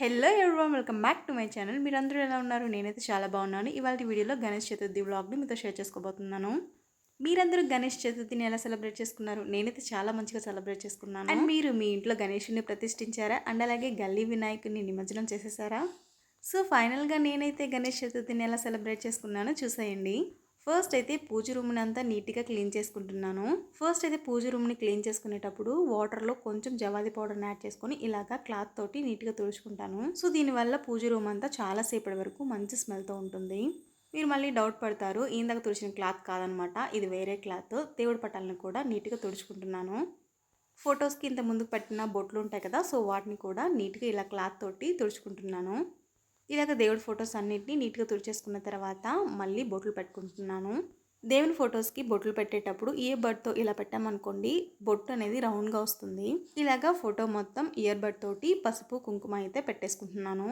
Hello everyone welcome back to my channel మీరందరూ ఎలా ఉన్నారు? నేనైతే చాలా బాగున్నాను. ఇవాళ వీడియోలో గణేష్ చతుర్థి వ్లాగ్ని మీతో షేర్ చేసుకోబోతున్నాను. మీరందరూ గణేష్ చతుర్థిని ఎలా సెలబ్రేట్ చేసుకున్నారు? నేనైతే చాలా మంచిగా సెలబ్రేట్ చేసుకున్నాను. అండ్ మీరు మీ ఇంట్లో గణేషుని ప్రతిష్ఠించారా? అండ్ అలాగే గల్లీ వినాయకుని నిమజ్జనం చేసేసారా? సో ఫైనల్గా నేనైతే గణేష్ చతుర్థిని ఎలా సెలబ్రేట్ చేసుకున్నానో చూసేయండి. ఫస్ట్ అయితే పూజ రూమ్ని అంతా నీట్గా క్లీన్ చేసుకుంటున్నాను. ఫస్ట్ అయితే పూజ రూమ్ని క్లీన్ చేసుకునేటప్పుడు వాటర్లో కొంచెం జవాది పౌడర్ని యాడ్ చేసుకొని ఇలాగా క్లాత్ తోటి నీట్గా తుడుచుకుంటాను. సో దీనివల్ల పూజ రూమ్ అంతా చాలా సేపటి వరకు మంచి స్మెల్తో ఉంటుంది. మీరు మళ్ళీ డౌట్ పడతారు ఇందాక తుడిచిన క్లాత్ కాదనమాట ఇది వేరే క్లాత్ దేవుడి పట్టాలను కూడా నీట్గా తుడుచుకుంటున్నాను. ఫొటోస్కి ఇంత ముందుకు పెట్టిన బొట్లు ఉంటాయి కదా సో వాటిని కూడా నీట్గా ఇలా క్లాత్ తోటి తుడుచుకుంటున్నాను. ఇలాగ దేవుడి ఫొటోస్ అన్నిటిని నీట్గా తుడిచేసుకున్న తర్వాత మళ్ళీ బొట్లు పెట్టుకుంటున్నాను. దేవుని ఫొటోస్కి బొట్లు పెట్టేటప్పుడు ఇయర్ బడ్తో ఇలా పెట్టామనుకోండి బొట్టు అనేది రౌండ్గా వస్తుంది. ఇలాగ ఫోటో మొత్తం ఇయర్ బడ్ తోటి పసుపు కుంకుమ అయితే పెట్టేసుకుంటున్నాను.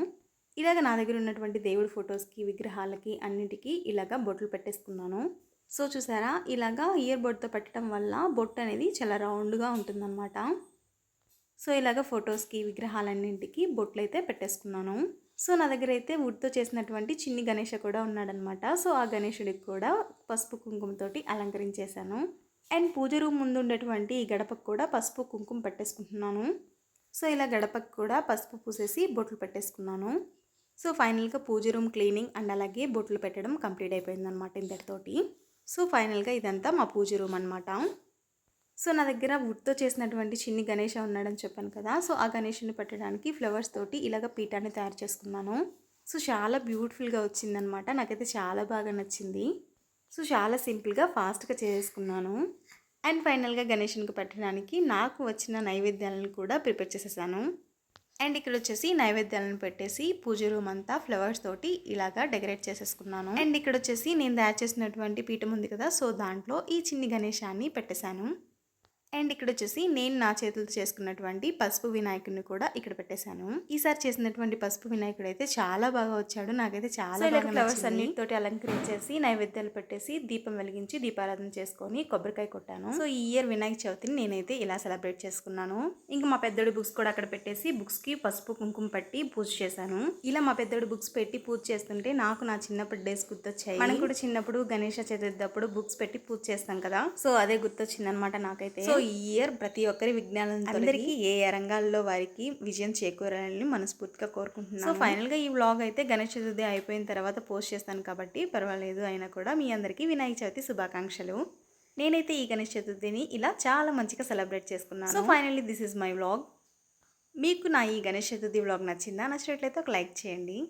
ఇలాగ నా దగ్గర ఉన్నటువంటి దేవుడి ఫొటోస్కి విగ్రహాలకి అన్నిటికీ ఇలాగ బొట్లు పెట్టేసుకున్నాను. సో చూసారా? ఇలాగా ఇయర్ బొడ్తో పెట్టడం వల్ల బొట్టు అనేది చాలా రౌండ్గా ఉంటుందన్నమాట. సో ఇలాగ ఫొటోస్కి విగ్రహాలన్నింటికి బొట్లు అయితే పెట్టేసుకున్నాను. సో నా దగ్గర అయితే వుడ్తో చేసినటువంటి చిన్ని గణేష కూడా ఉన్నాడనమాట. సో ఆ గణేషుడికి కూడా పసుపు కుంకుమతోటి అలంకరించేశాను. అండ్ పూజ రూమ్ ముందు ఉండేటువంటి ఈ గడపకు కూడా పసుపు కుంకుమ పెట్టేసుకుంటున్నాను. సో ఇలా గడపకు కూడా పసుపు పూసేసి బొట్లు పెట్టేసుకున్నాను. సో ఫైనల్గా పూజ రూమ్ క్లీనింగ్ అండ్ అలాగే బొట్లు పెట్టడం కంప్లీట్ అయిపోయిందనమాట ఇంతటితోటి. సో ఫైనల్గా ఇదంతా మా పూజ రూమ్ అనమాట సో నా దగ్గర వుడ్తో చేసినటువంటి చిన్ని గణేష ఉన్నాడని చెప్పాను కదా. సో ఆ గణేషుని పెట్టడానికి ఫ్లవర్స్ తోటి ఇలాగ పీఠాన్ని తయారు చేసుకున్నాను. సో చాలా బ్యూటిఫుల్గా వచ్చిందనమాట నాకైతే చాలా బాగా నచ్చింది. సో చాలా సింపుల్గా ఫాస్ట్గా చేసుకున్నాను. అండ్ ఫైనల్గా గణేషునికి పెట్టడానికి నాకు వచ్చిన నైవేద్యాలను కూడా ప్రిపేర్ చేసేసాను. అండ్ ఇక్కడ వచ్చేసి నైవేద్యాలను పెట్టేసి పూజ రూమ్ అంతా ఫ్లవర్స్ తోటి ఇలాగా డెకరేట్ చేసేసుకున్నాను. అండ్ ఇక్కడ వచ్చేసి నేను తయారు చేసినటువంటి పీఠం ఉంది కదా సో దాంట్లో ఈ చిన్ని గణేశాన్ని పెట్టేశాను. అండ్ ఇక్కడ వచ్చేసి నేను నా చేతులతో చేసుకున్నటువంటి పసుపు వినాయకుడిని కూడా ఇక్కడ పెట్టేశాను. ఈసారి చేసినటువంటి పసుపు వినాయకుడు అయితే చాలా బాగా వచ్చాడు. నాకైతే చాలా బాగా ఫ్లవర్స్ అన్నిటితోటి అలంకరించేసి నైవేద్యాలు పెట్టేసి దీపం వెలిగించి దీపారాధన చేసుకొని కొబ్బరికాయ కొట్టాను. సో ఈ ఇయర్ వినాయక చవితిని నేనైతే ఇలా సెలబ్రేట్ చేసుకున్నాను. ఇంకా మా పెద్దోడి బుక్స్ కూడా అక్కడ పెట్టేసి బుక్స్కి పసుపు కుంకుమ పెట్టి పూజ చేశాను. ఇలా మా పెద్దోడి బుక్స్ పెట్టి పూజ చేస్తుంటే నాకు నా చిన్నప్పుడు డేస్ గుర్తొచ్చాయి. మనం కూడా చిన్నప్పుడు గణేష చతుర్థి అప్పుడు బుక్స్ పెట్టి పూజ చేస్తాం కదా. సో అదే గుర్తొచ్చింది అనమాట నాకైతే. సో ఇయర్ ప్రతి ఒక్కరి విజ్ఞానం అందరికీ ఏ ఏ రంగాల్లో వారికి విజయం చేకూరాలని మనస్ఫూర్తిగా కోరుకుంటున్నాను. సో ఫైనల్గా ఈ వ్లాగ్ అయితే గణేష్ చతుర్థి అయిపోయిన తర్వాత పోస్ట్ చేస్తాను కాబట్టి పర్వాలేదు అయినా కూడా మీ అందరికీ వినాయక చవితి శుభాకాంక్షలు. నేనైతే ఈ గణేష్ చతుర్థిని ఇలా చాలా మంచిగా సెలబ్రేట్ చేసుకున్నాను. So finally this is my vlog మీకు నా ఈ గణేష్ చతుర్థి వ్లాగ్ నచ్చిందా? నచ్చినట్లయితే ఒక లైక్ చేయండి.